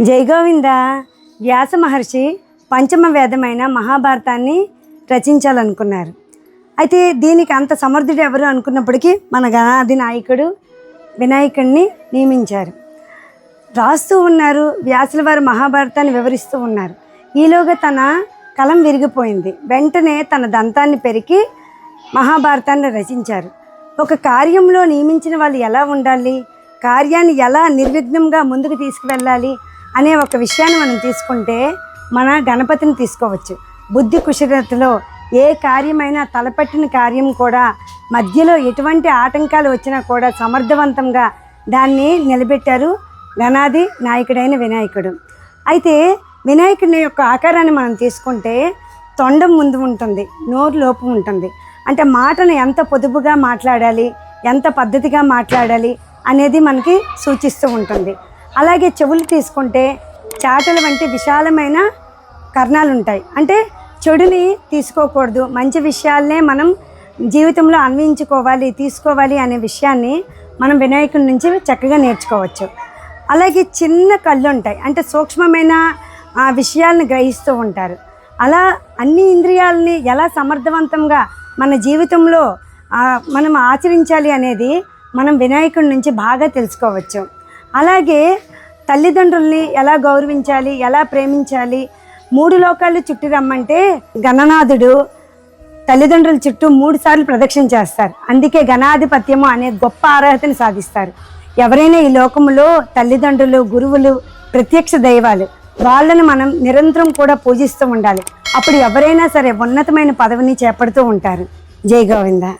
జై గోవింద. వ్యాస మహర్షి పంచమ వేదమైన మహాభారతాన్ని రచించాలనుకున్నారు. అయితే దీనికి అంత సమర్థుడు ఎవరు అనుకున్నప్పటికీ మన గణాది నాయకుడు వినాయకుడిని నియమించారు. రాస్తూ ఉన్నారు వ్యాసుల వారు మహాభారతాన్ని వివరిస్తూ ఉన్నారు. ఈలోగా తన కలం విరిగిపోయింది. వెంటనే తన దంతాన్ని పెరికి మహాభారతాన్ని రచించారు. ఒక కార్యంలో నియమించిన వాళ్ళు ఎలా ఉండాలి? కార్యాన్ని ఎలా నిర్విఘ్నంగా ముందుకు తీసుకువెళ్ళాలి? అనే ఒక విషయాన్ని మనం తీసుకుంటే మన గణపతిని తీసుకోవచ్చు. బుద్ధి కుశలతలో ఏ కార్యమైనా తలపట్టిన కార్యం కూడా మధ్యలో ఎటువంటి ఆటంకాలు వచ్చినా కూడా సమర్థవంతంగా దాన్ని నిలబెట్టారు గణాది నాయకుడైన వినాయకుడు. అయితే వినాయకుడి యొక్క ఆకారాన్ని మనం తీసుకుంటే తొండం ముందు ఉంటుంది నోరు లోపు ఉంటుంది. అంటే మాటను ఎంత పొదుపుగా మాట్లాడాలి ఎంత పద్ధతిగా మాట్లాడాలి అనేది మనకి సూచిస్తూ ఉంటుంది. అలాగే చెవులు తీసుకుంటే చాటల వంటి విశాలమైన కర్ణాలు ఉంటాయి అంటే చెడుని తీసుకోకూడదు. మంచి విషయాలనే మనం జీవితంలో అన్వయించుకోవాలి తీసుకోవాలి అనే విషయాన్ని మనం వినాయకుడి నుంచి చక్కగా నేర్చుకోవచ్చు. అలాగే చిన్న కళ్ళు ఉంటాయి అంటే సూక్ష్మమైన ఆ, విషయాలను గ్రహిస్తూ ఉంటారు. అలా అన్ని ఇంద్రియాలని ఎలా సమర్థవంతంగా మన జీవితంలో మనం ఆచరించాలి అనేది మనం వినాయకుడి నుంచి బాగా తెలుసుకోవచ్చు. అలాగే తల్లిదండ్రుల్ని ఎలా గౌరవించాలి ఎలా ప్రేమించాలి మూడు లోకాలు చుట్టి రమ్మంటే గణనాథుడు తల్లిదండ్రుల చుట్టూ మూడు సార్లు ప్రదక్షిణ చేస్తారు. అందుకే గణాధిపత్యము అనే గొప్ప అర్హతను సాధిస్తారు. ఎవరైనా ఈ లోకములో తల్లిదండ్రులు గురువులు ప్రత్యక్ష దైవాలు వాళ్ళను మనం నిరంతరం కూడా పూజిస్తూ ఉండాలి. అప్పుడు ఎవరైనా సరే ఉన్నతమైన పదవిని చేపడుతూ ఉంటారు. జై గోవిందా.